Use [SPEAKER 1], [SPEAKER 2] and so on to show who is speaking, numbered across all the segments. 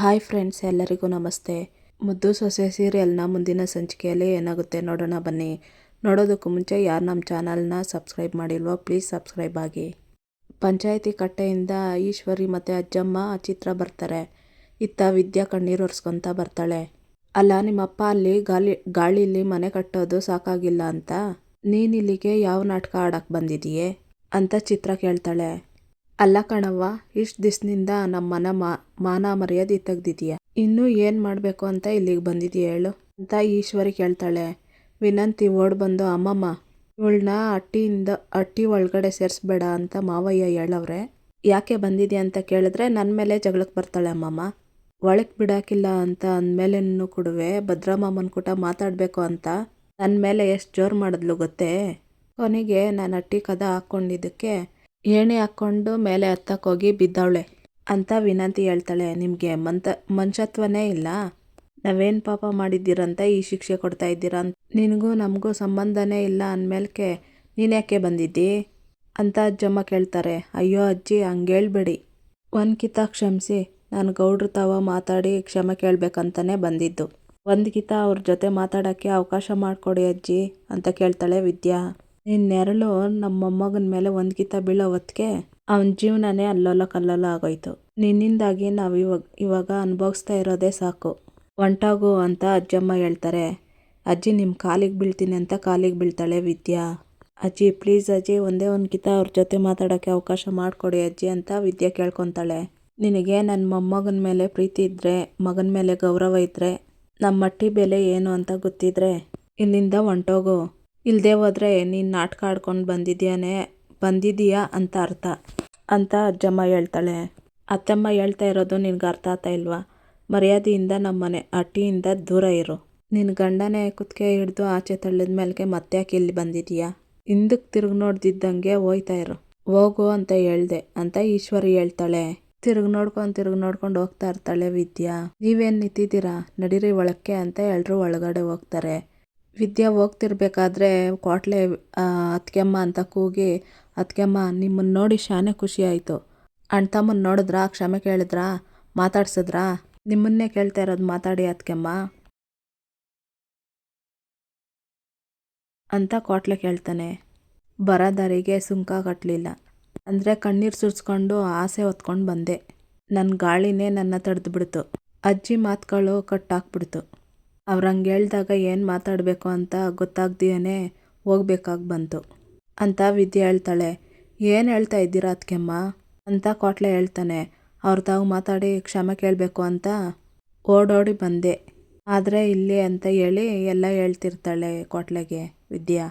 [SPEAKER 1] Hi friends, ಎಲ್ಲರಿಗೂ ನಮಸ್ತೆ. ಮುದ್ದು ಸೊಸೆ ಸೀರಿಯಲ್ನ ಮುಂದಿನ ಸಂಚಿಕೆಯಲ್ಲಿ ಏನಾಗುತ್ತೆ ನೋಡೋಣ ಬನ್ನಿ. ನೋಡೋದಕ್ಕೂ ಮುಂಚೆ ಯಾರು ನಮ್ಮ ಚಾನಲ್ನ ಸಬ್ಸ್ಕ್ರೈಬ್ ಮಾಡಿಲ್ವೋ, ಪ್ಲೀಸ್ ಸಬ್ಸ್ಕ್ರೈಬ್ ಆಗಿ. ಪಂಚಾಯಿತಿ ಕಟ್ಟೆಯಿಂದ ಈಶ್ವರಿ ಮತ್ತು ಅಜ್ಜಮ್ಮ ಚಿತ್ರ ಬರ್ತಾರೆ. ಇತ್ತ ವಿದ್ಯಾ ಕಣ್ಣೀರು ಒರೆಸ್ಕೊತ ಬರ್ತಾಳೆ. ಅಲ್ಲ, ನಿಮ್ಮಪ್ಪ ಅಲ್ಲಿ ಗಾಳಿ ಗಾಳಿಲಿ ಮನೆ ಕಟ್ಟೋದು ಸಾಕಾಗಿಲ್ಲ ಅಂತ? ನೀನಿಲ್ಲಿಗೆ ಯಾವ ನಾಟಕ ಆಡಕ್ಕೆ ಬಂದಿದೆಯೇ? ಅಂತ ಚಿತ್ರ ಕೇಳ್ತಾಳೆ. ಅಲ್ಲ ಕಣವ್ವ, ಇಷ್ಟು ದಿವಸದಿಂದ ನಮ್ಮ ಮನ ಮಾನ ಮರ್ಯಾದೆ ತೆಗ್ದಿದೀಯ? ಇನ್ನೂ ಏನು ಮಾಡಬೇಕು ಅಂತ ಇಲ್ಲಿಗೆ ಬಂದಿದೀಯ ಹೇಳು? ಅಂತ ಈಶ್ವರಿ ಕೇಳ್ತಾಳೆ. ವಿನಂತಿ ಓಡ್ ಬಂದು, ಅಮ್ಮಮ್ಮ, ಇವಳನ್ನ ಅಟ್ಟಿಯಿಂದ, ಅಟ್ಟಿ ಒಳಗಡೆ ಸೇರಿಸ್ಬೇಡ ಅಂತ ಮಾವಯ್ಯ ಹೇಳವ್ರೆ. ಯಾಕೆ ಬಂದಿದೆ ಅಂತ ಕೇಳಿದ್ರೆ ನನ್ನ ಮೇಲೆ ಜಗಳಕ್ಕೆ ಬರ್ತಾಳೆ ಅಮ್ಮಮ್ಮ. ಒಳಗೆ ಬಿಡಾಕಿಲ್ಲ ಅಂತ ಅಂದಮೇಲೆನೂ ಕೊಡುವೆ ಭದ್ರಮ್ಮನ ಕೂಟ ಮಾತಾಡಬೇಕು ಅಂತ. ನನ್ನ ಮೇಲೆ ಎಷ್ಟು ಜೋರು ಮಾಡಿದ್ಲು ಗೊತ್ತೇ? ಕೊನೆಗೆ ನಾನು ಅಟ್ಟಿ ಕದ ಹಾಕ್ಕೊಂಡಿದ್ದಕ್ಕೆ ಏಣಿ ಹಾಕ್ಕೊಂಡು ಮೇಲೆ ಹತ್ತಕ್ಕೆ ಹೋಗಿ ಬಿದ್ದವಳೆ. ಅಂತ ವಿನಂತಿ ಹೇಳ್ತಾಳೆ, ನಿಮಗೆ ಮಂತ ಮನುಷ್ಯತ್ವನೇ ಇಲ್ಲ. ನಾವೇನು ಪಾಪ ಮಾಡಿದ್ದೀರಂತ, ಈ ಶಿಕ್ಷೆ ಕೊಡ್ತಾ ಇದ್ದೀರಾ? ಅಂತ ನಿನಗೂ ನಮಗೂ ಸಂಬಂಧನೇ ಇಲ್ಲ ಅಂದಮೇಲೆ ನೀನ್ಯಾಕೆ ಬಂದಿದ್ದಿ? ಅಂತ ಅಜ್ಜಮ್ಮ ಕೇಳ್ತಾರೆ, ಅಯ್ಯೋ ಅಜ್ಜಿ ಹಂಗೆ ಹೇಳ್ಬೇಡಿ ಒಂದು ಕಿತ ಕ್ಷಮಿಸಿ, ನಾನು ಗೌಡ್ರ ತಾವ ಮಾತಾಡಿ ಕ್ಷಮೆ ಕೇಳಬೇಕಂತಲೇ ಬಂದಿದ್ದು. ಒಂದು ಕಿತ ಅವ್ರ ಜೊತೆ ಮಾತಾಡೋಕ್ಕೆ ಅವಕಾಶ ಮಾಡಿಕೊಡಿ ಅಜ್ಜಿ, ಅಂತ ಕೇಳ್ತಾಳೆ ವಿದ್ಯಾ. ನಿನ್ನ ನೆರಳು ನಮ್ಮ ಮೊಮ್ಮಗನ ಮೇಲೆ ಒಂದು ಕಿತ್ತ ಬೀಳೋ ಹೊತ್ತಿಗೆ ಅವನ ಜೀವನನೇ ಅಲ್ಲೋಲ ಕಲ್ಲೋಲ ಆಗೋಯ್ತು. ನಿನ್ನಿಂದಾಗಿ ನಾವು ಇವಾಗ ಇವಾಗ ಅನುಭವಿಸ್ತಾ ಇರೋದೇ ಸಾಕು. ಒಂಟಾಗು ಅಂತ ಅಜ್ಜಮ್ಮ ಹೇಳ್ತಾರೆ. ಅಜ್ಜಿ ನಿಮ್ಮ ಕಾಲಿಗೆ ಬೀಳ್ತೀನಿ ಅಂತ ಕಾಲಿಗೆ ಬೀಳ್ತಾಳೆ ವಿದ್ಯಾ. ಅಜ್ಜಿ, ಪ್ಲೀಸ್ ಅಜ್ಜಿ, ಒಂದೇ ಒಂದು ಕಿತ ಅವ್ರ ಜೊತೆ ಮಾತಾಡೋಕ್ಕೆ ಅವಕಾಶ ಮಾಡಿಕೊಡಿ ಅಜ್ಜಿ ಅಂತ ವಿದ್ಯಾ ಕೇಳ್ಕೊತಾಳೆ. ನಿನಗೆ ನನ್ನ ಮೊಮ್ಮಗನ ಮೇಲೆ ಪ್ರೀತಿ ಇದ್ದರೆ ಮಗನ ಮೇಲೆ ಗೌರವ ಇದ್ದರೆ ನಮ್ಮ ಮಟ್ಟಿ ಬೆಲೆ ಏನು ಅಂತ ಗೊತ್ತಿದ್ರೆ ಇಲ್ಲಿಂದ ಹೊಂಟೋಗು ಇಲ್ಲದೆ ಹೋದರೆ ನೀನು ನಾಟಕ ಆಡ್ಕೊಂಡು ಬಂದಿದ್ಯಾನೆ? ಬಂದಿದೀಯಾ ಅಂತ ಅರ್ಥ. ಅಂತ ಅಜ್ಜಮ್ಮ ಹೇಳ್ತಾಳೆ. ಅತ್ತಮ್ಮ ಹೇಳ್ತಾ ಇರೋದು ನಿನಗೆ ಅರ್ಥ ಆಗ್ತಾ ಇಲ್ವಾ? ಮರ್ಯಾದೆಯಿಂದ ನಮ್ಮ ಮನೆ ಅಟ್ಟಿಯಿಂದ ದೂರ ಇರು. ನಿನ್ನ ಗಂಡನೇ ಕುತ್ತಿಗೆ ಹಿಡಿದು ಆಚೆ ತಳ್ಳಿದ ಮೇಲೆಗೆ ಮತ್ತೆ ಯಾಕೆ ಇಲ್ಲಿ ಬಂದಿದೀಯಾ? ಹಿಂದಕ್ಕೆ ತಿರುಗಿ ನೋಡ್ದಿದ್ದಂಗೆ ಹೋಯ್ತಾ ಇರು. ಹೋಗು ಅಂತ ಹೇಳ್ದೆ ಅಂತ ಈಶ್ವರಿ ಹೇಳ್ತಾಳೆ. ತಿರುಗಿ ನೋಡ್ಕೊಂಡು ತಿರುಗಿ ನೋಡ್ಕೊಂಡು ಹೋಗ್ತಾ ಇರ್ತಾಳೆ ವಿದ್ಯಾ. ನೀವೇನು ನಿಂತಿದ್ದೀರಾ? ನಡೀರಿ ಒಳಕ್ಕೆ ಅಂತ ಎಲ್ಲರೂ ಒಳಗಡೆ ಹೋಗ್ತಾರೆ. ವಿದ್ಯಾ ಹೋಗ್ತಿರ್ಬೇಕಾದ್ರೆ ಕ್ವಾಟ್ಲೆ ಅತ್ಕೆಮ್ಮ ಅಂತ ಕೂಗಿ, ಅತ್ಕೆಮ್ಮ ನಿಮ್ಮನ್ನು ನೋಡಿ ಶಾನೆ ಖುಷಿ ಆಯಿತು. ಅಣ್ಣ ತಮ್ಮನ್ನ ನೋಡಿದ್ರಾ? ಕ್ಷಮೆ ಕೇಳಿದ್ರಾ? ಮಾತಾಡ್ಸಿದ್ರಾ? ನಿಮ್ಮನ್ನೇ ಕೇಳ್ತಾ ಇರೋದು ಮಾತಾಡಿ ಅತ್ಕೆಮ್ಮ. ಅಂತ ಕ್ವಾಟ್ಲೆ ಕೇಳ್ತಾನೆ. ಬರೋದಾರಿಗೆ ಸುಂಕ ಕಟ್ಟಲಿಲ್ಲ ಅಂದರೆ ಕಣ್ಣೀರು ಸುರಿಸ್ಕೊಂಡು ಆಸೆ ಹೊತ್ಕೊಂಡು ಬಂದೆ. ನನ್ನ ಗಾಳಿನೇ ನನ್ನ ತಡೆದು ಬಿಡ್ತು. ಅಜ್ಜಿ ಮಾತುಗಳು ಕಟ್ಟಾಕ್ಬಿಡ್ತು ಅವ್ರು ಹಂಗೆ ಹೇಳಿದಾಗ ಏನು ಮಾತಾಡಬೇಕು ಅಂತ ಗೊತ್ತಾಗ್ದೇನೆ ಹೋಗ್ಬೇಕಾಗಿ ಬಂತು. ಅಂತ ವಿದ್ಯೆ ಹೇಳ್ತಾಳೆ. ಏನು ಹೇಳ್ತಾ ಇದ್ದೀರಾ ಅದಕ್ಕೆಮ್ಮ ಅಂತ ಕೋಟ್ಲೆ ಹೇಳ್ತಾನೆ. ಅವ್ರ ತಾವು ಮಾತಾಡಿ ಕ್ಷಮೆ ಕೇಳಬೇಕು ಅಂತ ಓಡೋಡಿ ಬಂದೆ. ಆದರೆ ಇಲ್ಲಿ ಅಂತ ಹೇಳಿ ಎಲ್ಲ ಹೇಳ್ತಿರ್ತಾಳೆ ಕೋಟ್ಲೆಗೆ ವಿದ್ಯಾ.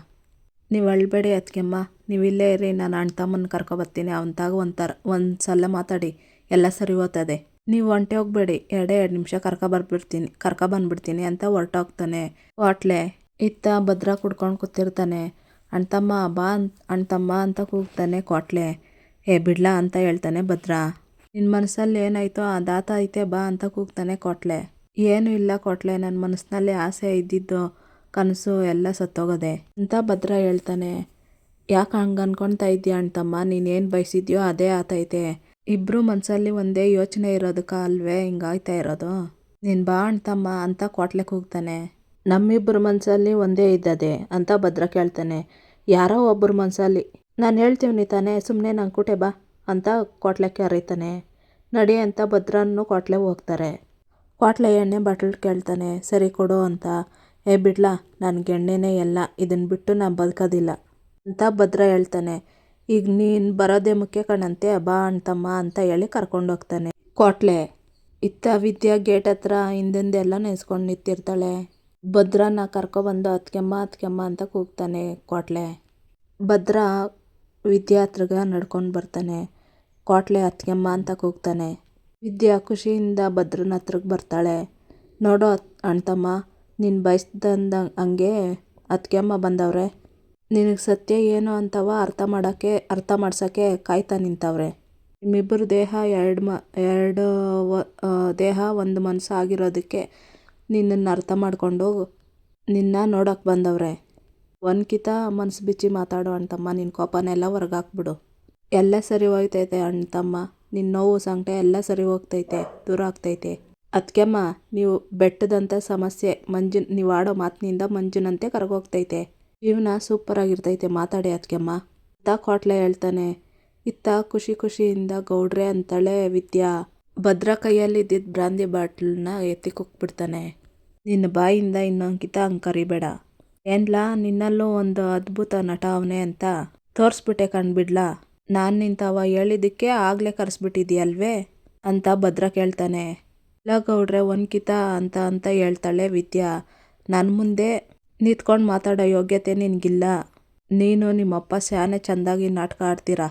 [SPEAKER 1] ನೀವು ಅಳ್ಬೇಡಿ ಅದಕ್ಕೆಮ್ಮ ನೀವು ಇಲ್ಲೇ ಇರಿ. ನಾನು ಅಣ್ಣ ತಮ್ಮನ ಕರ್ಕೊಬರ್ತೀನಿ ಅವನ ತಾಗ ಒಂಥರ ಒಂದು ಸಲ ಮಾತಾಡಿ. ಎಲ್ಲ ಸರಿ ಹೋಗ್ತದೆ ನೀವು ಒಂಟೆ ಹೋಗ್ಬೇಡಿ, ಎರಡೇ ಎರಡು ನಿಮಿಷ ಕರ್ಕ ಬರ್ಬಿಡ್ತೀನಿ, ಕರ್ಕ ಬಂದ್ಬಿಡ್ತೀನಿ ಅಂತ ಹೊರಟೋಗ್ತಾನೆ. ಹೋಟ್ಲೆ, ಇತ್ತ ಭದ್ರ ಕುಡ್ಕೊಂಡು ಕೂತಿರ್ತಾನೆ. ಅಣ್ತಮ್ಮ ಬಾ ಅಂತ ಅಣ್ತಮ್ಮ ಅಂತ ಕೂಗ್ತಾನೆ ಕೋಟ್ಲೆ. ಏ, ಬಿಡ್ಲಾ ಅಂತ ಹೇಳ್ತಾನೆ ಭದ್ರ. ನಿನ್ನ ಮನಸ್ಸಲ್ಲಿ ಏನಾಯ್ತೋ ಅದಾತ ಐತೆ ಬಾ ಅಂತ ಕೂಗ್ತಾನೆ ಕೋಟ್ಲೆ. ಏನು ಇಲ್ಲ ಕೋಟ್ಲೆ ನನ್ನ ಮನಸ್ಸಿನಲ್ಲಿ ಆಸೆ ಇದ್ದಿದ್ದು ಕನಸು ಎಲ್ಲ ಸತ್ತೋಗೋದೆ ಅಂತ ಭದ್ರ ಹೇಳ್ತಾನೆ. ಯಾಕೆ ಹಂಗೆ ಅನ್ಕೊತಾ ಇದ್ದೀಯ ಅಣ್ತಮ್ಮ ನೀನೇನು ಬಯಸಿದ್ಯೋ ಅದೇ ಆತೈತೆ. ಇಬ್ಬರು ಮನಸ್ಸಲ್ಲಿ ಒಂದೇ ಯೋಚನೆ ಇರೋದಕ್ಕೆ ಅಲ್ವೇ ಹಿಂಗಾಯ್ತಾ ಇರೋದು? ನೀನು ಬಾ ಅಣ್ತಮ್ಮ ಅಂತ ಕೊಟ್ಲಕ್ಕೆ ಹೋಗ್ತಾನೆ. ನಮ್ಮಿಬ್ಬರ ಮನಸ್ಸಲ್ಲಿ ಒಂದೇ ಇದ್ದದೆ ಅಂತ ಭದ್ರ ಕೇಳ್ತಾನೆ. ಯಾರೋ ಒಬ್ಬರ ಮನಸ್ಸಲ್ಲಿ ನಾನು ಹೇಳ್ತೀವಿ ತಾನೆ ಸುಮ್ಮನೆ ನಂಗೆ ಕೂಟೆ ಬಾ ಅಂತ ಕೊಟ್ಲಕ್ಕೆ ಕರೀತಾನೆ ನಡಿ ಅಂತ ಭದ್ರನೂ ಕೊಟ್ಲೆ ಹೋಗ್ತಾರೆ. ಕ್ವಾಟ್ಲೆ ಎಣ್ಣೆ ಬಾಟಲ್ ಕೇಳ್ತಾನೆ, ಸರಿ ಕೊಡು ಅಂತ. ಏ, ಬಿಡ್ಲಾ, ನನಗೆ ಎಣ್ಣೆನೇ ಎಲ್ಲ ಇದನ್ನು ಬಿಟ್ಟು ನಾನು ಬದುಕೋದಿಲ್ಲ ಅಂತ ಭದ್ರ ಹೇಳ್ತಾನೆ. ಈಗ ನೀನು ಬರೋದೇ ಮುಖ್ಯ ಕಣಂತೆ, ಬಾ ಅಣ್ತಮ್ಮ ಅಂತ ಹೇಳಿ ಕರ್ಕೊಂಡು ಹೋಗ್ತಾನೆ ಕೋಟ್ಲೆ, ಇತ್ತ ವಿದ್ಯಾ ಗೇಟ್ ಹತ್ರ ಹಿಂದಿಂದೆಲ್ಲ ನೆನೆಸ್ಕೊಂಡು ನಿಂತಿರ್ತಾಳೆ. ಭದ್ರನ ಕರ್ಕೊಬಂದು ಅತ್ಕೆಮ್ಮ ಅತ್ಕೆಮ್ಮ ಅಂತ ಕೂಗ್ತಾನೆ ಕೋಟ್ಲೆ. ಭದ್ರ ವಿದ್ಯಾ ಹತ್ರಗ ನಡ್ಕೊಂಡು ಬರ್ತಾನೆ. ಕೋಟ್ಲೆ ಅತ್ಕೆಮ್ಮ ಅಂತ ಕೂಗ್ತಾನೆ. ವಿದ್ಯಾ ಖುಷಿಯಿಂದ ಭದ್ರನ ಹತ್ರಕ್ಕೆ ಬರ್ತಾಳೆ. ನೋಡೋ ಅಣ್ತಮ್ಮ, ನೀನು ಬಯಸ್ದಂದ ಹಂಗೆ ಅತ್ಕೆಮ್ಮ ಬಂದವ್ರೆ. ನಿನಗೆ ಸತ್ಯ ಏನು ಅಂತವ ಅರ್ಥ ಮಾಡೋಕ್ಕೆ, ಅರ್ಥ ಮಾಡ್ಸೋಕ್ಕೆ ಕಾಯ್ತಾ ನಿಂತವ್ರೆ. ನಿಮ್ಮಿಬ್ಬರು ದೇಹ ಎರಡು ಮ, ಎರಡು ದೇಹ ಒಂದು ಮನಸ್ಸು ಆಗಿರೋದಕ್ಕೆ ನಿನ್ನನ್ನು ಅರ್ಥ ಮಾಡಿಕೊಂಡು ನಿನ್ನ ನೋಡೋಕೆ ಬಂದವ್ರೆ. ಒನ್ಕಿತ ಕಿತ ಮನಸ್ಸು ಬಿಚ್ಚಿ ಮಾತಾಡೋ ಅಣ್ತಮ್ಮ ನಿನ್ನ ಕೋಪನೆಲ್ಲ ಹೊರ್ಗೆ ಎಲ್ಲ ಸರಿ ಹೋಗ್ತೈತೆ ಅಣ್ತಮ್ಮ ನಿನ್ನ ನೋವು ಸಂಕಟ ಎಲ್ಲ ಸರಿ ಹೋಗ್ತೈತೆ, ದೂರ ಆಗ್ತೈತೆ. ಅದಕ್ಕೆಮ್ಮ ನೀವು ಬೆಟ್ಟದಂಥ ಸಮಸ್ಯೆ ಮಂಜು, ನೀವು ಆಡೋ ಮಾತಿನಿಂದ ಮಂಜುನಂತೆ ಕರಗೋಗ್ತೈತೆ. ಜೀವನ ಸೂಪರಾಗಿರ್ತೈತೆ ಮಾತಾಡಿ ಅದಕ್ಕೆಮ್ಮ ಅಂತ ಕೋಟ್ಲೆ ಹೇಳ್ತಾನೆ, ಇತ್ತ ಖುಷಿ ಖುಷಿಯಿಂದ ಗೌಡ್ರೆ ಅಂತಾಳೆ ವಿದ್ಯಾ. ಭದ್ರ ಕೈಯಲ್ಲಿದ್ದಿದ್ದ ಬ್ರಾಂದಿ ಬಾಟ್ಲನ್ನ ಎತ್ತಿ ಕುಕ್ಬಿಡ್ತಾನೆ ನಿನ್ನ ಬಾಯಿಂದ ಇನ್ನೊಂದ್ಕಿತ ಹಂಗೆ ಕರಿಬೇಡ. ಏನ್ಲಾ, ನಿನ್ನಲ್ಲೂ ಒಂದು ಅದ್ಭುತ ನಟ ಅವನೇ ಅಂತ ತೋರಿಸ್ಬಿಟ್ಟೆ ಕಂಡ್ಬಿಡ್ಲಾ ನಾನು ನಿಂತವ ಹೇಳಿದ್ದಕ್ಕೆ ಆಗಲೇ ಕರೆಸ್ಬಿಟ್ಟಿದ್ಯಲ್ವೇ? ಅಂತ ಭದ್ರ ಕೇಳ್ತಾನೆ. ಇಲ್ಲ ಗೌಡ್ರೆ, ಒಂದ್ಕಿತ ಅಂತ ಅಂತ ಹೇಳ್ತಾಳೆ ವಿದ್ಯಾ. ನನ್ನ ಮುಂದೆ ನಿಂತ್ಕೊಂಡು ಮಾತಾಡೋ ಯೋಗ್ಯತೆ ನಿನಗಿಲ್ಲ. ನೀನು ನಿಮ್ಮಪ್ಪ ಶಾನೆ ಚೆಂದಾಗಿ ನಾಟಕ ಆಡ್ತೀರಾ?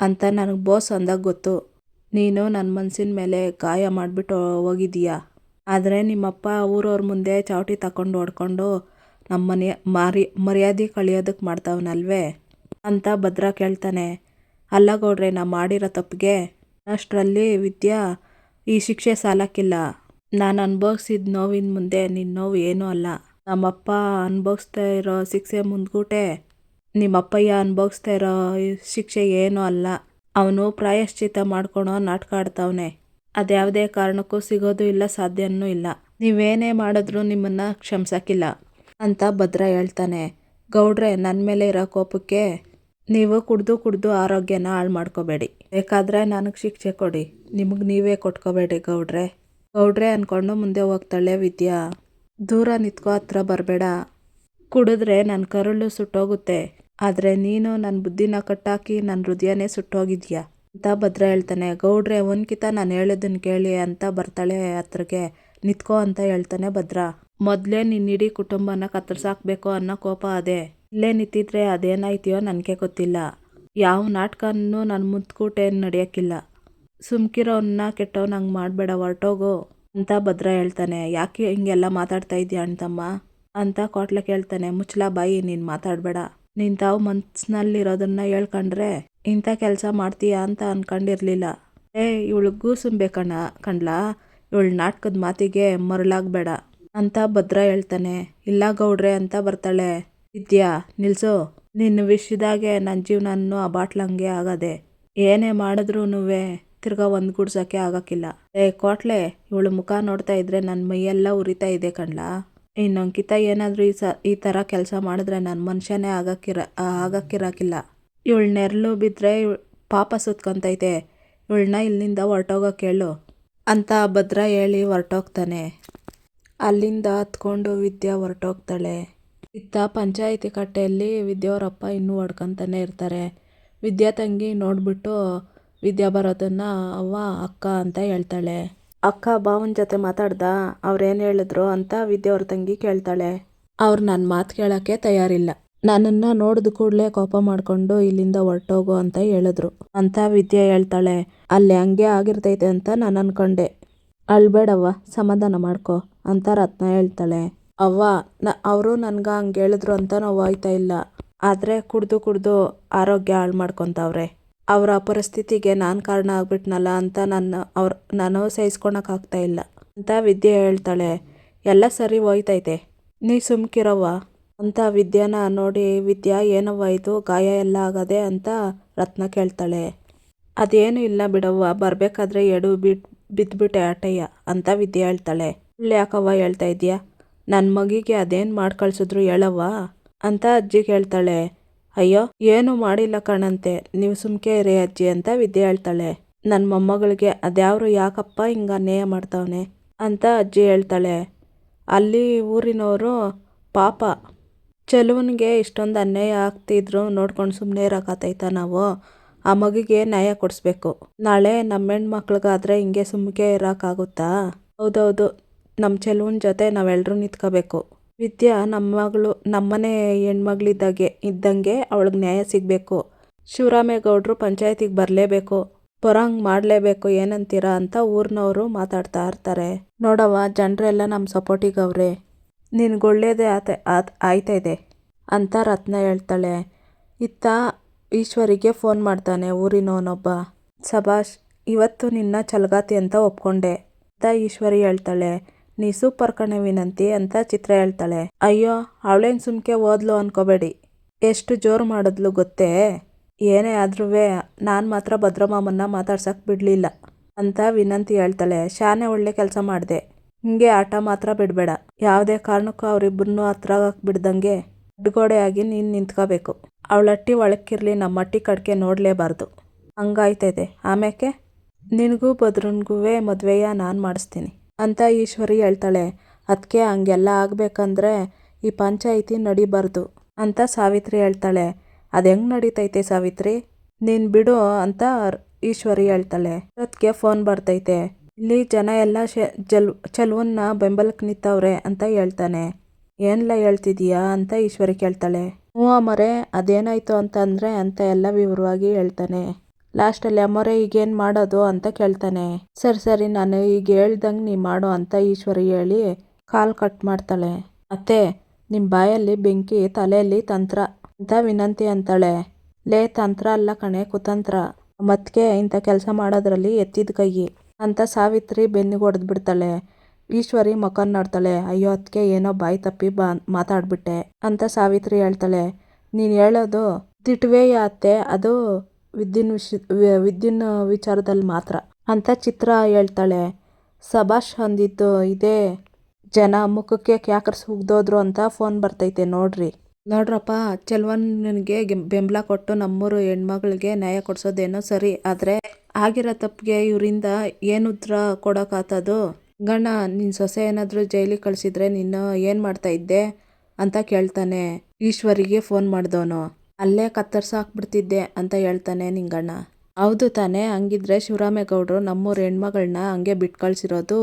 [SPEAKER 1] ಅಂತ ನನಗೆ ಬೋಸ್ ಅಂದಾಗ ಗೊತ್ತು. ನೀನು ನನ್ನ ಮನಸ್ಸಿನ ಮೇಲೆ ಗಾಯ ಮಾಡಿಬಿಟ್ಟು ಹೋಗಿದ್ದೀಯಾ? ಆದರೆ ನಿಮ್ಮಪ್ಪ ಊರವ್ರ ಮುಂದೆ ಚಾವಟಿ ತಗೊಂಡು ಹೊಡ್ಕೊಂಡು ನಮ್ಮ ಮನೆ ಮಾರಿ ಮರ್ಯಾದೆ ಕಳಿಯೋದಕ್ಕೆ ಮಾಡ್ತಾವನಲ್ವೇ? ಅಂತ ಭದ್ರ ಕೇಳ್ತಾನೆ. ಅಲ್ಲ ಗೌಡ್ರೆ, ನಾ ಮಾಡಿರೋ ತಪ್ಪಿಗೆ ಅಷ್ಟರಲ್ಲಿ ವಿದ್ಯಾ ಈ ಶಿಕ್ಷೆ ಸಾಲಕ್ಕಿಲ್ಲ. ನಾನು ಅನುಭವಿಸಿದ ನೋವಿನ ಮುಂದೆ ನಿನ್ನ ನೋವು ಏನೂ ಅಲ್ಲ. ನಮ್ಮಪ್ಪ ಅನುಭವಿಸ್ತಾ ಇರೋ ಶಿಕ್ಷೆ ಮುಂದ್ಗೂಟೆ ನಿಮ್ಮಪ್ಪಯ್ಯ ಅನುಭವಿಸ್ತಾ ಇರೋ ಶಿಕ್ಷೆ ಏನೂ ಅಲ್ಲ. ಅವನು ಪ್ರಾಯಶ್ಚಿತ್ತ ಮಾಡ್ಕೊಳೋ ನಾಟಕ ಆಡ್ತಾವನೆ. ಅದ್ಯಾವುದೇ ಕಾರಣಕ್ಕೂ ಸಿಗೋದು ಇಲ್ಲ, ಸಾಧ್ಯನೂ ಇಲ್ಲ. ನೀವೇನೇ ಮಾಡಿದ್ರೂ ನಿಮ್ಮನ್ನು ಕ್ಷಮಿಸೋಕ್ಕಿಲ್ಲ ಅಂತ ಭದ್ರ ಹೇಳ್ತಾನೆ. ಗೌಡ್ರೆ ನನ್ನ ಮೇಲೆ ಇರೋ ಕೋಪಕ್ಕೆ ನೀವು ಕುಡ್ದು ಕುಡ್ದು ಆರೋಗ್ಯನ ಹಾಳು ಮಾಡ್ಕೋಬೇಡಿ. ಬೇಕಾದರೆ ನನಗೆ ಶಿಕ್ಷೆ ಕೊಡಿ. ನಿಮಗೆ ನೀವೇ ಕೊಟ್ಕೋಬೇಡಿ ಗೌಡ್ರೆ. ಗೌಡ್ರೆ ಅಂದ್ಕೊಂಡು ಮುಂದೆ ಹೋಗ್ತಾಳೆ ವಿದ್ಯಾ. ದೂರ ನಿತ್ಕೋ ಹತ್ರ ಬರಬೇಡ. ಕುಡಿದ್ರೆ ನನ್ನ ಕರುಳು ಸುಟ್ಟೋಗುತ್ತೆ. ಆದರೆ ನೀನು ನನ್ನ ಬುದ್ಧಿನ ಕಟ್ಟಾಕಿ ನನ್ನ ಹೃದಯನೇ ಸುಟ್ಟೋಗಿದ್ಯಾ? ಅಂತ ಭದ್ರ ಹೇಳ್ತಾನೆ. ಗೌಡ್ರೆ ಒನ್ಕಿತ ನಾನು ಹೇಳೋದನ್ನ ಕೇಳಿ ಅಂತ ಬರ್ತಾಳೆ ಹತ್ರಗೆ ನಿತ್ಕೋ ಅಂತ ಹೇಳ್ತಾನೆ ಭದ್ರ. ಮೊದಲೇ ನಿನ್ನ ಇಡೀ ಕುಟುಂಬನ ಕತ್ತರಿಸಾಕ್ಬೇಕು ಅನ್ನೋ ಕೋಪ ಅದೇ. ಇಲ್ಲೇ ನಿಂತಿದ್ರೆ ಅದೇನಾಯ್ತೀಯೋ ನನಗೆ ಗೊತ್ತಿಲ್ಲ. ಯಾವ ನಾಟಕನೂ ನನ್ನ ಮುತ್ಕೂಟೇನು ನಡೆಯೋಕ್ಕಿಲ್ಲ ಸುಮ್ಕಿರೋನ್ನ ಕೆಟ್ಟವ್ನ ಹಂಗೆ ಮಾಡಬೇಡ ಹೊರ್ಟೋಗು. ಅಂತ ಭದ್ರ ಹೇಳ್ತಾನೆ. ಯಾಕೆ ಹಿಂಗೆಲ್ಲ ಮಾತಾಡ್ತಾ ಇದೀಯ ಅಣ್ತಮ್ಮ ಅಂತ ಕೋಟ್ಲ ಕೇಳ್ತಾನೆ. ಮುಚ್ಚಲ ಬಾಯಿ, ನೀನು ಮಾತಾಡಬೇಡ. ನೀನು ತಾವು ಮನ್ಸಿನಲ್ಲಿರೋದನ್ನ ಹೇಳ್ಕಂಡ್ರೆ ಇಂಥ ಕೆಲಸ ಮಾಡ್ತೀಯಾ ಅಂತ ಅನ್ಕೊಂಡಿರ್ಲಿಲ್ಲ. ಏ, ಇವಳು ಗೂಸುಂಬೇಕಣ್ಣ ಕಣ್ಲಾ? ಇವಳು ನಾಟಕದ ಮಾತಿಗೆ ಮರಳಾಗಬೇಡ. ಅಂತ ಭದ್ರ ಹೇಳ್ತಾನೆ. ಇಲ್ಲ ಗೌಡ್ರೆ, ಅಂತ ಬರ್ತಾಳೆ. ವಿದ್ಯಾ ನಿಲ್ಸು. ನಿನ್ನ ವಿಷ್ಯದಾಗೆ ನನ್ನ ಜೀವನನೂ ಆ ಬಾಟ್ಲಂಗೆ ಆಗದೆ. ಏನೇ ಮಾಡಿದ್ರೂ ತಿರ್ಗಾ ಒಂದು ಗುಡ್ಸೋಕ್ಕೆ ಆಗೋಕ್ಕಿಲ್ಲ. ಏ ಕೋಟ್ಲೆ, ಇವಳು ಮುಖ ನೋಡ್ತಾ ಇದ್ರೆ ನನ್ನ ಮೈಯೆಲ್ಲ ಉರಿತಾ ಇದೆ ಕಣ್ಲಾ? ಇನ್ನೊಂದ್ಕಿತ ಏನಾದರೂ ಈ ಸ, ಈ ಥರ ಕೆಲಸ ಮಾಡಿದ್ರೆ ನನ್ನ ಮನುಷ್ಯನೇ ಆಗಕ್ಕಿರ ಆಗಕ್ಕಿರಕ್ಕಿಲ್ಲ ಇವಳು ನೆರಳು ಬಿದ್ದರೆ ಪಾಪ ಸುತ್ಕೊಂತೈತೆ. ಇವಳನ್ನ ಇಲ್ಲಿಂದ ಹೊರ್ಟೋಗೋಕೆ ಹೇಳು. ಅಂತ ಭದ್ರ ಹೇಳಿ ಹೊರಟೋಗ್ತಾನೆ. ಅಲ್ಲಿಂದ ಹತ್ಕೊಂಡು ವಿದ್ಯಾ ಹೊರಟೋಗ್ತಾಳೆ. ಇತ್ತ ಪಂಚಾಯಿತಿ ಕಟ್ಟೆಯಲ್ಲಿ ವಿದ್ಯಾವರಪ್ಪ ಇನ್ನೂ ಹೊಡ್ಕೊತಾನೆ ಇರ್ತಾರೆ. ವಿದ್ಯಾ ತಂಗಿ ನೋಡಿಬಿಟ್ಟು ವಿದ್ಯಾ ಬರೋದನ್ನು ಅವ್ವ, ಅಕ್ಕ ಅಂತ ಹೇಳ್ತಾಳೆ. ಅಕ್ಕ ಬಾವನ ಜೊತೆ ಮಾತಾಡ್ದ, ಅವ್ರೇನು ಹೇಳಿದ್ರು ಅಂತ ವಿದ್ಯಾವ್ರ ತಂಗಿ ಕೇಳ್ತಾಳೆ. ಅವ್ರು ನನ್ನ ಮಾತು ಕೇಳೋಕ್ಕೆ ತಯಾರಿಲ್ಲ. ನನ್ನನ್ನು ನೋಡಿದ ಕೂಡಲೇ ಕೋಪ ಮಾಡಿಕೊಂಡು ಇಲ್ಲಿಂದ ಹೊರಟೋಗು ಅಂತ ಹೇಳಿದ್ರು. ಅಂತ ವಿದ್ಯೆ ಹೇಳ್ತಾಳೆ. ಅಲ್ಲಿ ಹಂಗೆ ಆಗಿರ್ತೈತೆ ಅಂತ ನಾನು ಅನ್ಕೊಂಡೆ. ಅಳ್ಬೇಡವ್ವ, ಸಮಾಧಾನ ಮಾಡ್ಕೊ ಅಂತ ರತ್ನ ಹೇಳ್ತಾಳೆ. ಅವ್ವ, ನ, ಅವರು ನನ್ಗೆ ಹಂಗೆ ಹೇಳಿದ್ರು ಅಂತ ನಾವು ಇಲ್ಲ. ಆದರೆ ಕುಡ್ದು ಕುಡ್ದು ಆರೋಗ್ಯ ಹಾಳು ಮಾಡ್ಕೊತಾವ್ರೆ. ಅವರ ಪರಿಸ್ಥಿತಿಗೆ ನಾನು ಕಾರಣ ಆಗ್ಬಿಟ್ನಲ್ಲ ಅಂತ ನನ್ನ ಅವ್ರ ನಾನು ಸಹಿಸ್ಕೊಳಕ್ಕಾಗ್ತಾ ಇಲ್ಲ ಅಂತ ವಿದ್ಯೆ ಹೇಳ್ತಾಳೆ. ಎಲ್ಲ ಸರಿ ಹೋಯ್ತೈತೆ. ನೀ ಸುಮ್ಕಿರವ್ವ ಅಂತ ವಿದ್ಯಾನ ನೋಡಿ ವಿದ್ಯಾ, ಏನವ್ವ ಇದು? ಗಾಯ ಎಲ್ಲ ಆಗದೆ ಅಂತ ರತ್ನ ಕೇಳ್ತಾಳೆ. ಅದೇನು ಇಲ್ಲ ಬಿಡವ್ವ, ಬರಬೇಕಾದ್ರೆ ಎಡು ಬಿಟ್ ಬಿದ್ದುಬಿಟ್ಟೆ ಆಟಯ್ಯ ಅಂತ ವಿದ್ಯೆ ಹೇಳ್ತಾಳೆ. ಸುಳ್ಳು ಯಾಕವ್ವ ಹೇಳ್ತಾ ಇದೆಯಾ? ನನ್ನ ಮಗಿಗೆ ಅದೇನು ಮಾಡಿ ಕಳ್ಸಿದ್ರು ಹೇಳವ್ವ? ಅಂತ ಅಜ್ಜಿ ಕೇಳ್ತಾಳೆ. ಅಯ್ಯೋ, ಏನು ಮಾಡಿಲ್ಲ ಕಣಂತೆ. ನೀವು ಸುಮ್ಕೆ ಇರಿ ಅಜ್ಜಿ ಅಂತ ವಿದ್ಯೆ ಹೇಳ್ತಾಳೆ. ನನ್ನ ಮೊಮ್ಮಗಳಿಗೆ, ಅದ್ಯಾವ್ರು ಯಾಕಪ್ಪ ಹಿಂಗೆ ಅನ್ಯಾಯ ಮಾಡ್ತಾವನೆ? ಅಂತ ಅಜ್ಜಿ ಹೇಳ್ತಾಳೆ. ಅಲ್ಲಿ ಊರಿನವರು ಪಾಪ. ಚೆಲುವನಿಗೆ ಇಷ್ಟೊಂದು ಅನ್ಯಾಯ ಆಗ್ತಿದ್ರು ನೋಡ್ಕೊಂಡು ಸುಮ್ಮನೆ ಇರೋಕ್ಕಾತೈತ ನಾವು. ಆ ಮಗಿಗೆ ನ್ಯಾಯ ಕೊಡಿಸ್ಬೇಕು. ನಾಳೆ ನಮ್ಮ ಹೆಣ್ಮಕ್ಳಿಗಾದ್ರೆ ಹಿಂಗೆ ಸುಮ್ಮಕೆ ಇರೋಕ್ಕಾಗುತ್ತಾ ಹೌದೌದು. ನಮ್ಮ ಚೆಲುವನ ಜೊತೆ ನಾವೆಲ್ಲರೂ ನಿಂತ್ಕೋಬೇಕು. ವಿದ್ಯಾ ನಮ್ಮ ಮಗಳು ನಮ್ಮನೆ ಹೆಣ್ಮಗಳಿದ್ದಾಗೆ ಇದ್ದಂಗೆ ಅವಳಿಗೆ ನ್ಯಾಯ ಸಿಗಬೇಕು. ಶಿವರಾಮೇಗೌಡರು ಪಂಚಾಯತಿಗೆ ಬರಲೇಬೇಕು. ಬರೋಂಗೆ ಮಾಡಲೇಬೇಕು ಏನಂತೀರಾ ಅಂತ ಊರಿನವರು ಮಾತಾಡ್ತಾ ಇರ್ತಾರೆ. ನೋಡವ್ವ, ಜನರೆಲ್ಲ ನಮ್ಮ ಸಪೋರ್ಟಿಗವ್ರೆ ನಿನ್ಗೆ ಒಳ್ಳೇದೇ ಆತ, ಆತ್, ಆಯ್ತಾ ಇದೆ? ಅಂತ ರತ್ನ ಹೇಳ್ತಾಳೆ. ಇತ್ತ ಈಶ್ವರಿಗೆ ಫೋನ್ ಮಾಡ್ತಾನೆ ಊರಿನವನೊಬ್ಬ. ಸಭಾಷ್, ಇವತ್ತು ನಿನ್ನ ಚಲಗಾತಿ ಅಂತ ಒಪ್ಕೊಂಡೆ. ಅಂತ ಈಶ್ವರಿ ಹೇಳ್ತಾಳೆ. ನೀ ಸೂಪರ್ ಕಣೆ ವಿನಂತಿ ಅಂತ ಚಿತ್ರ ಹೇಳ್ತಾಳೆ. ಅಯ್ಯೋ, ಅವಳೇನ್ ಸುಮ್ಕೆ ಓದ್ಲು ಅನ್ಕೋಬೇಡಿ. ಎಷ್ಟು ಜೋರು ಮಾಡಿದ್ಲು ಗೊತ್ತೇ? ಏನೇ ಆದ್ರೂ ನಾನು ಮಾತ್ರ ಭದ್ರಮಾಮನ್ನ ಮಾತಾಡ್ಸಕ್ ಬಿಡಲಿಲ್ಲ ಅಂತ ವಿನಂತಿ ಹೇಳ್ತಾಳೆ. ಶಾನೆ ಒಳ್ಳೆ ಕೆಲಸ ಮಾಡಿದೆ. ಹಿಂಗೆ ಆಟ ಮಾತ್ರ ಬಿಡಬೇಡ. ಯಾವುದೇ ಕಾರಣಕ್ಕೂ ಅವರಿಬ್ಬರನ್ನೂ ಹತ್ರ ಬಿಡ್ದಂಗೆ ಅಡ್ಗೋಡೆಯಾಗಿ ನೀನು ನಿಂತ್ಕೋಬೇಕು. ಅವಳಟ್ಟಿ ಒಳಕ್ಕಿರಲಿ ನಮ್ಮ ಅಟ್ಟಿ ಕಡ್ಕೆ ನೋಡಲೇಬಾರ್ದು. ಹಂಗಾಯ್ತೈತೆ ಆಮ್ಯಾಕೆ? ನಿನಗೂ ಭದ್ರನ್ಗೂ ಮದುವೆಯ ನಾನು ಮಾಡಿಸ್ತೀನಿ. ಅಂತ ಈಶ್ವರಿ ಹೇಳ್ತಾಳೆ. ಅದಕ್ಕೆ ಹಂಗೆಲ್ಲ ಆಗಬೇಕಂದ್ರೆ ಈ ಪಂಚಾಯಿತಿ ನಡಿಬಾರ್ದು ಅಂತ ಸಾವಿತ್ರಿ ಹೇಳ್ತಾಳೆ. ಅದು ಹೆಂಗೆ ನಡೀತೈತೆ ಸಾವಿತ್ರಿ? ನೀನು ಬಿಡು ಅಂತ ಈಶ್ವರಿ ಹೇಳ್ತಾಳೆ. ಅದಕ್ಕೆ ಫೋನ್ ಬರ್ತೈತೆ. ಇಲ್ಲಿ ಜನ ಎಲ್ಲ ಶೆ ಜಲ್ ಚೆಲುವನ್ನ ಬೆಂಬಲಕ್ಕೆ ನಿಂತವ್ರೆ ಅಂತ ಹೇಳ್ತಾನೆ. ಏನೆಲ್ಲ ಹೇಳ್ತಿದೀಯಾ ಅಂತ ಈಶ್ವರಿ ಕೇಳ್ತಾಳೆ. ಹ್ಞೂ ಅಮ್ಮರೇ ಅದೇನಾಯಿತು ಅಂತಂದರೆ ಅಂತ ಎಲ್ಲ ವಿವರವಾಗಿ ಹೇಳ್ತಾನೆ. ಲಾಸ್ಟಲ್ಲಿ ಅಮ್ಮೋರೆ ಈಗೇನು ಮಾಡೋದು ಅಂತ ಕೇಳ್ತಾನೆ. ಸರಿ ಸರಿ, ನಾನು ಈಗ ಹೇಳ್ದಂಗೆ ನೀ ಮಾಡು ಅಂತ ಈಶ್ವರಿ ಹೇಳಿ ಕಾಲ್ ಕಟ್ ಮಾಡ್ತಾಳೆ. ಅತ್ತೆ ನಿಮ್ಮ ಬಾಯಲ್ಲಿ ಬೆಂಕಿ, ತಲೆಯಲ್ಲಿ ತಂತ್ರ ಅಂತ ವಿನಂತಿ ಅಂತಾಳೆ. ಲೇ, ತಂತ್ರ ಅಲ್ಲ ಕಣೆ, ಕುತಂತ್ರ. ಮತ್ಗೆ ಇಂಥ ಕೆಲಸ ಮಾಡೋದ್ರಲ್ಲಿ ಎತ್ತಿದ ಕೈ. ಅಂತ ಸಾವಿತ್ರಿ ಬೆನ್ನಿಗೆ ಹೊಡೆದು ಬಿಡ್ತಾಳೆ. ಈಶ್ವರಿ ಮಕನ್ ನೋಡ್ತಾಳೆ, ಅಯ್ಯೋ ಅದಕ್ಕೆ ಏನೋ ಬಾಯಿ ತಪ್ಪಿ ಬಾ, ಮಾತಾಡ್ಬಿಟ್ಟೆ ಅಂತ ಸಾವಿತ್ರಿ ಹೇಳ್ತಾಳೆ. ನೀನು ಹೇಳೋದು ದಿಟ್ವೇ ಅತ್ತೆ? ಅದು ವಿದ್ಯುನ್ ವಿಷ ವಿದ್ಯುನ್ ವಿಚಾರದಲ್ಲಿ ಮಾತ್ರ. ಅಂತ ಚಿತ್ರ ಹೇಳ್ತಾಳೆ. ಸಭಾಷ್ ಅಂದಿದ್ದು ಇದೇ. ಜನ ಮುಖಕ್ಕೆ ಕ್ಯಾಕರ್ಸ್ ಉಗ್ದೋದ್ರು ಅಂತ ಫೋನ್ ಬರ್ತೈತೆ, ನೋಡ್ರಿ. ನೋಡ್ರಪ್ಪ ಚೆಲ್ವನ್ಗೆ ಬೆಂಬಲ ಕೊಟ್ಟು ನಮ್ಮೂರು ಹೆಣ್ಮಗಳಿಗೆ ನ್ಯಾಯ ಕೊಡ್ಸೋದೇನೋ ಸರಿ, ಆದರೆ ಆಗಿರೋ ತಪ್ಪಿಗೆ ಇವರಿಂದ ಏನು ಉತ್ತರ ಕೊಡೋಕ್ಕಾಗ್ತದು ಗಣ್ಣ ನಿನ್ನ ಸೊಸೆ ಏನಾದರೂ ಜೈಲಿಗೆ ಕಳಿಸಿದ್ರೆ ನೀನು ಏನು ಮಾಡ್ತಾ ಇದ್ದೆ? ಅಂತ ಕೇಳ್ತಾನೆ. ಈಶ್ವರಿಗೆ ಫೋನ್ ಮಾಡ್ದವನು. ಅಲ್ಲೇ ಕತ್ತರಿಸಾಕ್ಬಿಡ್ತಿದ್ದೆ ಅಂತ ಹೇಳ್ತಾನೆ ನಿಂಗಣ್ಣ. ಹೌದು ತಾನೇ, ಹಂಗಿದ್ರೆ ಶಿವರಾಮೇಗೌಡರು ನಮ್ಮೂರ ಹೆಣ್ಮಗಳನ್ನ ಹಂಗೆ ಬಿಟ್ಕಳ್ಸಿರೋದು.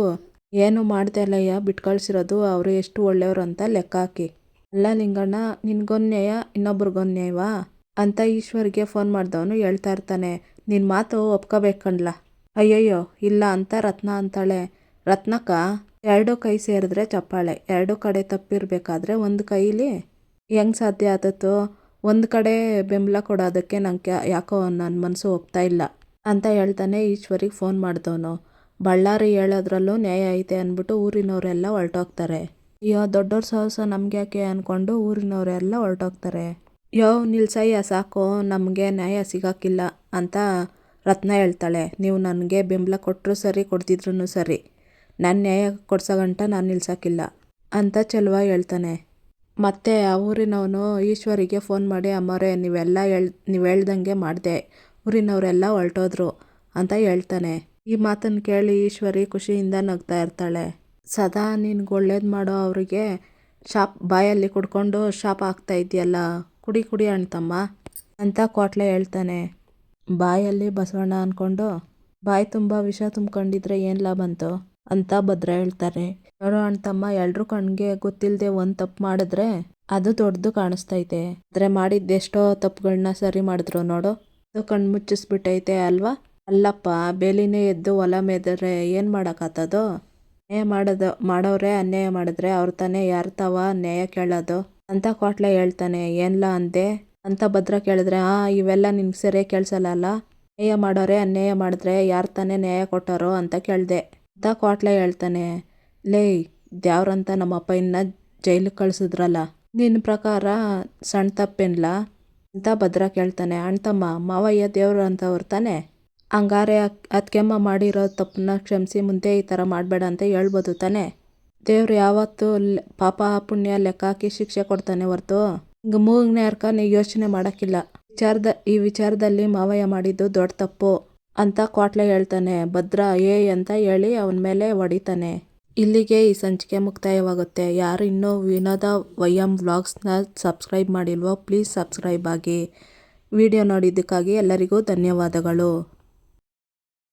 [SPEAKER 1] ಏನು ಮಾಡ್ದೆ ಅಲ್ಲಯ್ಯ ಬಿಟ್ಕಳ್ಸಿರೋದು ಅವರು ಎಷ್ಟು ಒಳ್ಳೆಯವರು ಅಂತ ಲೆಕ್ಕ ಹಾಕಿ. ಅಲ್ಲ ಲಿಂಗಣ್ಣ ನಿನ್ಗೊಂದ್ನ್ಯಾಯ ಇನ್ನೊಬ್ರಿಗೊಂದ್ನ್ಯಾಯವಾ ಅಂತ ಈಶ್ವರ್ಗೆ ಫೋನ್ ಮಾಡ್ದವನು ಹೇಳ್ತಾ ಇರ್ತಾನೆ. ನಿನ್ನ ಮಾತು ಒಪ್ಕೋಬೇಕಣ್ಲ ಅಯ್ಯಯ್ಯೋ, ಇಲ್ಲ ಅಂತ ರತ್ನ ಅಂತಾಳೆ. ರತ್ನಕ್ಕ, ಎರಡು ಕೈ ಸೇರಿದ್ರೆ ಚಪ್ಪಾಳೆ, ಎರಡು ಕಡೆ ತಪ್ಪಿರಬೇಕಾದ್ರೆ ಒಂದು ಕೈಲಿ? ಹೆಂಗೆ ಸಾಧ್ಯ ಆದತ್ತು ಒಂದು ಕಡೆ ಬೆಂಬಲ ಕೊಡೋದಕ್ಕೆ ನಂಗೆ ಯಾಕೋ ನನ್ನ ಮನಸ್ಸು ಒಪ್ತಾ ಇಲ್ಲ ಅಂತ ಹೇಳ್ತಾನೆ ಈಶ್ವರಿಗೆ ಫೋನ್ ಮಾಡಿದವನು. ಬಳ್ಳಾರಿ ಹೇಳೋದ್ರಲ್ಲೂ ನ್ಯಾಯ ಐತೆ ಅಂದ್ಬಿಟ್ಟು ಊರಿನವರೆಲ್ಲ ಹೊರಟೋಗ್ತಾರೆ. ಅಯ್ಯೋ ದೊಡ್ಡವ್ರ ಸಾಹಸ ನಮ್ಗೆ ಯಾಕೆ ಅಂದ್ಕೊಂಡು ಊರಿನವರೆಲ್ಲ ಹೊರಟೋಗ್ತಾರೆ. ಯೋ, ನಿಲ್ಸಯ್ಯ, ಸಾಕು, ನಮಗೆ ನ್ಯಾಯ ಸಿಗೋಕ್ಕಿಲ್ಲ ಅಂತ ರತ್ನ ಹೇಳ್ತಾಳೆ. ನೀವು ನನಗೆ ಬೆಂಬಲ ಕೊಟ್ಟರು ಸರಿ ಕೊಡ್ತಿದ್ರು ಸರಿ. ನನ್ನ ನ್ಯಾಯ ಕೊಡ್ಸೋ ಗಂಟ ನಾನು ನಿಲ್ಸೋಕ್ಕಿಲ್ಲ ಅಂತ ಚೆಲುವ ಹೇಳ್ತಾನೆ. ಮತ್ತೆ ಆ ಊರಿನವನು ಈಶ್ವರಿಗೆ ಫೋನ್ ಮಾಡಿ, ಅಮ್ಮರೇ, ನೀವೆಲ್ಲ ಹೇಳ್, ನೀವು ಹೇಳ್ದಂಗೆ ಮಾಡಿದೆ. ಊರಿನವರೆಲ್ಲ ಹೊರಟೋದ್ರು ಅಂತ ಹೇಳ್ತಾನೆ. ಈ ಮಾತನ್ನು ಕೇಳಿ ಈಶ್ವರಿ ಖುಷಿಯಿಂದ ನಗ್ತಾ ಇರ್ತಾಳೆ. ಸದಾ ನಿನ್ಗೆ ಒಳ್ಳೇದು ಮಾಡೋ ಅವರಿಗೆ ಶಾಪ್, ಬಾಯಲ್ಲಿ ಕುಡ್ಕೊಂಡು ಶಾಪ್ ಆಗ್ತಾ ಇದೆಯಲ್ಲ, ಕುಡಿ ಕುಡಿ ಅಣ್ತಮ್ಮ ಅಂತ ಕೋಟ್ಲೆ ಹೇಳ್ತಾನೆ. ಬಾಯಲ್ಲಿ ಬಸವಣ್ಣ ಅಂದ್ಕೊಂಡು ಬಾಯಿ ತುಂಬ ವಿಷ ತುಂಬ್ಕೊಂಡಿದ್ರೆ ಏನು ಬಂತು ಅಂತ? ಭದ್ರ ಹೇಳ್ತಾರೆ ನೋಡೋ ಅಣ್ತಮ್ಮ ಎಲ್ರೂ ಕಣ್ಗೆ ಗೊತ್ತಿಲ್ಲದೆ ಒಂದು ತಪ್ಪು ಮಾಡಿದ್ರೆ ಅದು ದೊಡ್ಡದು ಕಾಣಿಸ್ತೈತೆ. ಆದರೆ ಮಾಡಿದ್ದೆಷ್ಟೋ ತಪ್ಪುಗಳನ್ನ ಸರಿ ಮಾಡಿದ್ರು ನೋಡು. ಅದು ಕಣ್ಣು ಮುಚ್ಚಿಸ್ಬಿಟ್ಟೈತೆ ಅಲ್ವಾ? ಅಲ್ಲಪ್ಪ, ಬೇಲಿನೇ ಎದ್ದು ಹೊಲ ಮೇದರೆ ಏನು ಮಾಡೋಕ್ಕಾತದೋ? ನ್ಯಾಯ ಮಾಡೋದು, ಮಾಡೋರೆ ಅನ್ಯಾಯ ಮಾಡಿದ್ರೆ ಅವ್ರ ತಾನೇ ಯಾರು ತಾವ ನ್ಯಾಯ ಕೇಳೋದು? ಅಂತ ಕೋಟ್ಲೆ ಹೇಳ್ತಾನೆ. ಏನ್ಲ ಅಂದೆ? ಅಂತ ಭದ್ರ ಕೇಳಿದ್ರೆ, ಆ, ಇವೆಲ್ಲ ನಿನ್ಗೆ ಸರಿಯಾಗಿ ಕೇಳಿಸಲ್ಲ ನ್ಯಾಯ ಮಾಡೋರೆ ಅನ್ಯಾಯ ಮಾಡಿದ್ರೆ ಯಾರು ತಾನೇ ನ್ಯಾಯ ಕೊಟ್ಟರೋ? ಅಂತ ಕೇಳಿದೆ. ಅಂತ ಕೋಟ್ಲೆ ಹೇಳ್ತಾನೆ. ಲೇ ದ್ಯಾವ್ರಂತ ನಮ್ಮಪ್ಪ ಇನ್ನ ಜೈಲಿಗೆ ಕಳಿಸಿದ್ರಲ್ಲ. ನಿನ್ನ ಪ್ರಕಾರ ಸಣ್ಣ ತಪ್ಪೇನ್ಲ? ಅಂತ ಭದ್ರ ಕೇಳ್ತಾನೆ. ಅಣ್ತಮ್ಮ ಮಾವಯ್ಯ ದೇವ್ರು ಅಂತವ್ರು ತಾನೆ? ಹಂಗಾರೆ ಅತ್ಕೆಮ್ಮ ಮಾಡಿರೋ ತಪ್ಪನ್ನ ಕ್ಷಮಿಸಿ ಮುಂದೆ ಈ ಥರ ಮಾಡಬೇಡ ಅಂತ ಹೇಳ್ಬೋದು ತಾನೆ? ದೇವ್ರು ಯಾವತ್ತೂ ಪಾಪ ಪುಣ್ಯ ಲೆಕ್ಕ ಹಾಕಿ ಶಿಕ್ಷೆ ಕೊಡ್ತಾನೆ ಹೊರ್ತು. ಹಿಂಗೆ ಮೂಗ್ನೇ ಅರ್ಕ ನೀವು ಯೋಚನೆ ಮಾಡೋಕ್ಕಿಲ್ಲ. ವಿಚಾರದ, ಈ ವಿಚಾರದಲ್ಲಿ ಮಾವಯ್ಯ ಮಾಡಿದ್ದು ದೊಡ್ಡ ತಪ್ಪು ಅಂತ ಕ್ವಾಟ್ಲೆ ಹೇಳ್ತಾನೆ. ಭದ್ರ ಏ ಅಂತ ಹೇಳಿ ಅವನ ಮೇಲೆ ಹೊಡಿತಾನೆ. ಇಲ್ಲಿಗೆ ಈ ಸಂಚಿಕೆ ಮುಕ್ತಾಯವಾಗುತ್ತೆ. ಯಾರು ಇನ್ನೂ ವಿನೋದ ವೈಎಂ ವ್ಲಾಗ್ಸ್ನ ಸಬ್ಸ್ಕ್ರೈಬ್ ಮಾಡಿಲ್ವೋ, ಪ್ಲೀಸ್ ಸಬ್ಸ್ಕ್ರೈಬ್ ಆಗಿ. ವಿಡಿಯೋ ನೋಡಿದ್ದಕ್ಕಾಗಿ ಎಲ್ಲರಿಗೂ ಧನ್ಯವಾದಗಳು.